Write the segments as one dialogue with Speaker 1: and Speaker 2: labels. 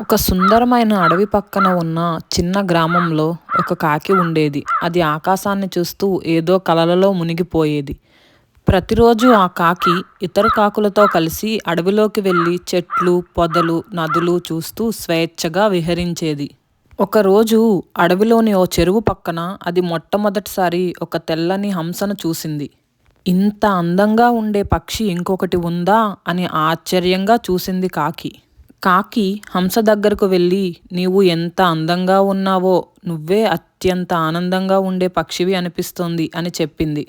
Speaker 1: ఒక సుందరమైన అడవి పక్కన ఉన్న చిన్న గ్రామంలో ఒక కాకి ఉండేది. అది ఆకాశాన్ని చూస్తూ ఏదో కలలలో మునిగిపోయేది. ప్రతిరోజు ఆ కాకి ఇతర కాకులతో కలిసి అడవిలోకి వెళ్ళి చెట్లు పొదలు నదులు చూస్తూ స్వేచ్ఛగా విహరించేది. ఒకరోజు అడవిలోని ఓ చెరువు పక్కన అది మొట్టమొదటిసారి ఒక తెల్లని హంసను చూసింది. ఇంత అందంగా ఉండే పక్షి ఇంకొకటి ఉందా అని ఆశ్చర్యంగా చూసింది కాకి. కాకి హంస దగ్గరకు వెళ్ళి నీవు ఎంత అందంగా ఉన్నావో నువ్వే అత్యంత ఆనందంగా ఉండే పక్షివి అనిపిస్తోంది అని చెప్పింది.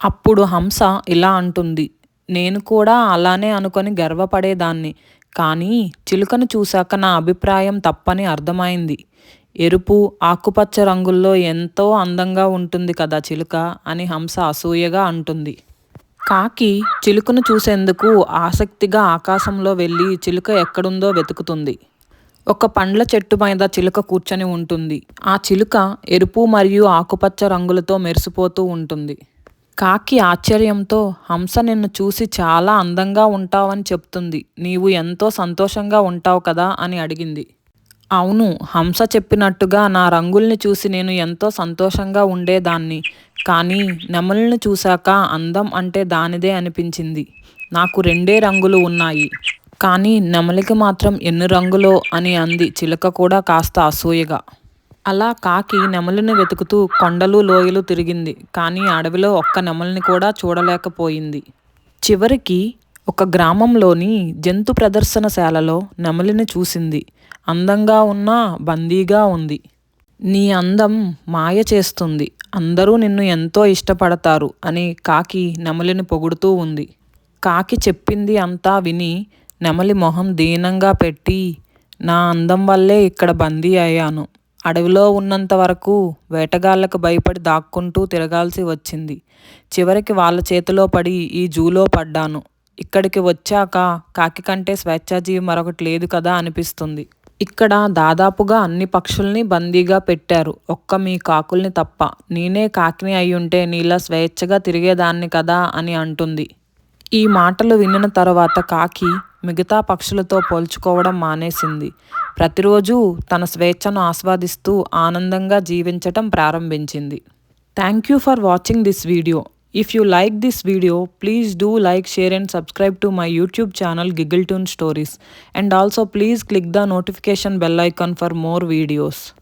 Speaker 1: అప్పుడు హంస ఇలా అంటుంది నేను కూడా అలానే అనుకొని గర్వపడేదాన్ని కానీ చిలుకను చూశాక నా అభిప్రాయం తప్పని అర్థమైంది. ఎరుపు ఆకుపచ్చ రంగుల్లో ఎంతో అందంగా ఉంటుంది కదా చిలుక అని హంస అసూయగా అంటుంది. కాకి చిలుకను చూసేందుకు ఆసక్తిగా ఆకాశంలో వెళ్ళి చిలుక ఎక్కడుందో వెతుకుతుంది. ఒక పండ్ల చెట్టు మీద చిలుక కూర్చొని ఉంటుంది. ఆ చిలుక ఎరుపు మరియు ఆకుపచ్చ రంగులతో మెరిసిపోతూ ఉంటుంది. కాకి ఆశ్చర్యంతో హంస నిన్ను చూసి చాలా అందంగా ఉంటావని చెప్తుంది. నీవు ఎంతో సంతోషంగా ఉంటావు కదా అని అడిగింది. అవును హంస చెప్పినట్టుగా నా రంగుల్ని చూసి నేను ఎంతో సంతోషంగా ఉండేదాన్ని. కానీ నెమలిని చూశాక అందం అంటే దానిదే అనిపించింది. నాకు రెండే రంగులు ఉన్నాయి. కానీ నెమలికి మాత్రం ఎన్ని రంగులో అని అంది చిలక కూడా కాస్త అసూయగా. అలా కాకి నెమలిని వెతుకుతూ కొండలు లోయలు తిరిగింది. కానీ అడవిలో ఒక్క నెమలిని కూడా చూడలేకపోయింది. చివరికి ఒక గ్రామంలోని జంతు ప్రదర్శనశాలలో నెమలిని చూసింది. అందంగా ఉన్న బందీగా ఉంది. నీ అందం మాయ చేస్తుంది. అందరూ నిన్ను ఎంతో ఇష్టపడతారు అని కాకి నెమలిని పొగుడుతూ ఉంది. కాకి చెప్పింది అంతా విని నెమలి మొహం దీనంగా పెట్టి నా అందం వల్లే ఇక్కడ బందీ అయ్యాను. అడవిలో ఉన్నంత వరకు వేటగాళ్ళకు భయపడి దాక్కుంటూ తిరగాల్సి వచ్చింది. చివరికి వాళ్ళ చేతిలో పడి ఈ జూలో పడ్డాను. ఇక్కడికి వచ్చాక కాకి కంటే స్వేచ్ఛాజీవి మరొకటి లేదు కదా అనిపిస్తుంది. ఇక్కడ దాదాపుగా అన్ని పక్షుల్ని బందీగా పెట్టారు. ఒక్క మీ కాకుల్ని తప్ప. నేనే కాకిని అయ్యుంటే నీలా స్వేచ్ఛగా తిరిగేదాన్ని కదా అని అంటుంది. ఈ మాటలు వినిన తర్వాత కాకి మిగతా పక్షులతో పోల్చుకోవడం మానేసింది. ప్రతిరోజు తన స్వేచ్ఛను ఆస్వాదిస్తూ ఆనందంగా జీవించటం ప్రారంభించింది. Thank you for watching this video. If you like this video, please do like, share and subscribe to my YouTube channel Giggletune Stories. And also please click the notification bell icon for more videos.